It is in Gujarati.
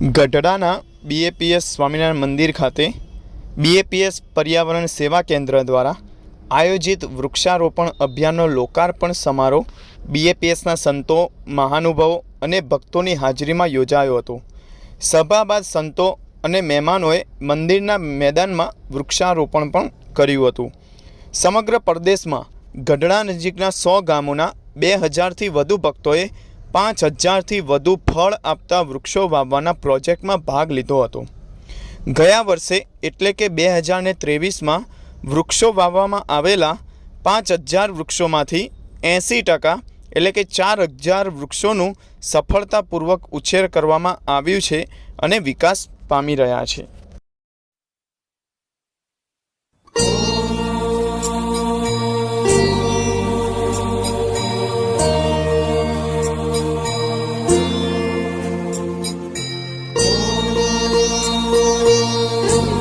ગઢડાના બીએપીએસ સ્વામિનારાયણ મંદિર ખાતે બીએપીએસ પર્યાવરણ સેવા કેન્દ્ર દ્વારા આયોજિત વૃક્ષારોપણ અભિયાનનો લોકાર્પણ સમારોહ બીએપીએસના સંતો, મહાનુભાવો અને ભક્તોની હાજરીમાં યોજાયો હતો. સભા બાદ સંતો અને મહેમાનોએ મંદિરના મેદાનમાં વૃક્ષારોપણ પણ કર્યું હતું. સમગ્ર પ્રદેશમાં ગઢડા નજીકના સો ગામોના બે હજારથી વધુ ભક્તોએ પાંચ હજારથી વધુ ફળ આપતા વૃક્ષો વાવવાના પ્રોજેક્ટમાં ભાગ લીધો હતો. ગયા વર્ષે એટલે કે બે હજાર ને ત્રેવીસમાં વૃક્ષો વાવવામાં આવેલા પાંચ હજાર વૃક્ષોમાંથી એંસી ટકા એટલે કે ચાર હજાર વૃક્ષોનું સફળતાપૂર્વક ઉછેર કરવામાં આવ્યું છે અને વિકાસ પામી રહ્યા છે.